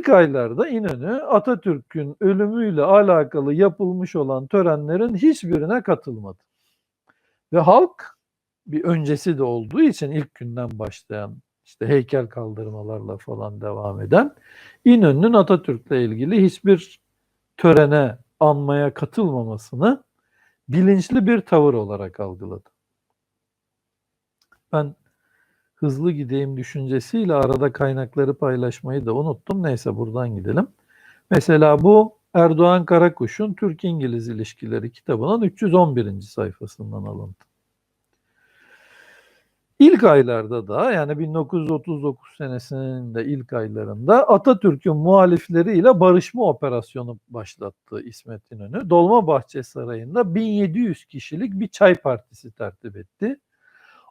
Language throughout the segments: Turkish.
İlk aylarda İnönü Atatürk'ün ölümüyle alakalı yapılmış olan törenlerin hiçbirine katılmadı. Ve halk bir öncesi de olduğu için ilk günden başlayan işte heykel kaldırmalarla falan devam eden İnönü'nün Atatürk'le ilgili hiçbir törene anmaya katılmamasını bilinçli bir tavır olarak algıladı. Ben hızlı gideyim düşüncesiyle arada kaynakları paylaşmayı da unuttum. Neyse buradan gidelim. Mesela bu Erdoğan Karakuş'un Türk-İngiliz İlişkileri kitabının 311. sayfasından alıntı. İlk aylarda da yani 1939 senesinin de ilk aylarında Atatürk'ün muhalifleriyle barışma operasyonu başlattı İsmet İnönü. Dolmabahçe Sarayı'nda 1700 kişilik bir çay partisi tertip etti.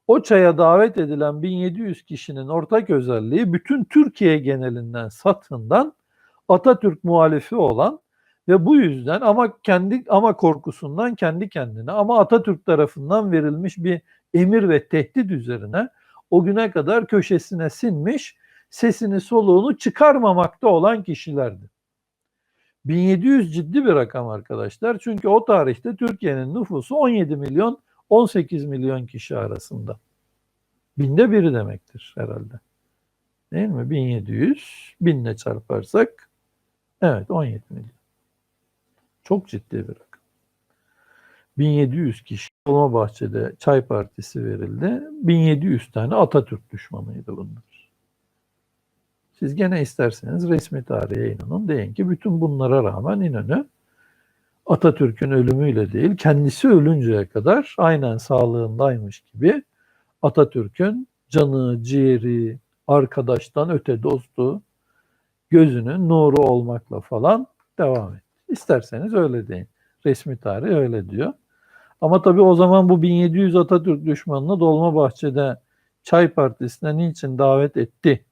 O çaya davet edilen 1700 kişinin ortak özelliği bütün Türkiye genelinden satından Atatürk muhalifi olan ve bu yüzden ama kendi ama korkusundan kendi kendine ama Atatürk tarafından verilmiş bir emir ve tehdit üzerine o güne kadar köşesine sinmiş, sesini soluğunu çıkarmamakta olan kişilerdi. 1700 ciddi bir rakam arkadaşlar. Çünkü o tarihte Türkiye'nin nüfusu 17 milyon 18 milyon kişi arasında. Binde biri demektir herhalde. Değil mi? 1700 binle çarparsak evet 17 milyon. Çok ciddi bir rakam. 1700 kişi Dolmabahçe'de çay partisi verildi. 1700 tane Atatürk düşmanıydı bunlar. Siz gene isterseniz resmi tarihe inanın. Deyin ki bütün bunlara rağmen İnönü Atatürk'ün ölümüyle değil, kendisi ölünceye kadar aynen sağlığındaymış gibi Atatürk'ün canı, ciğeri, arkadaştan öte dostu, gözünün nuru olmakla falan devam etti. İsterseniz öyle deyin. Resmi tarih öyle diyor. Ama tabii o zaman bu 1700 Atatürk düşmanını Dolmabahçe'de Çay Partisi'ne niçin davet etti?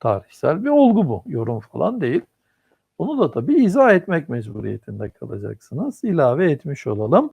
Tarihsel bir olgu bu. Yorum falan değil. Onu da tabii izah etmek mecburiyetinde kalacaksınız. İlave etmiş olalım.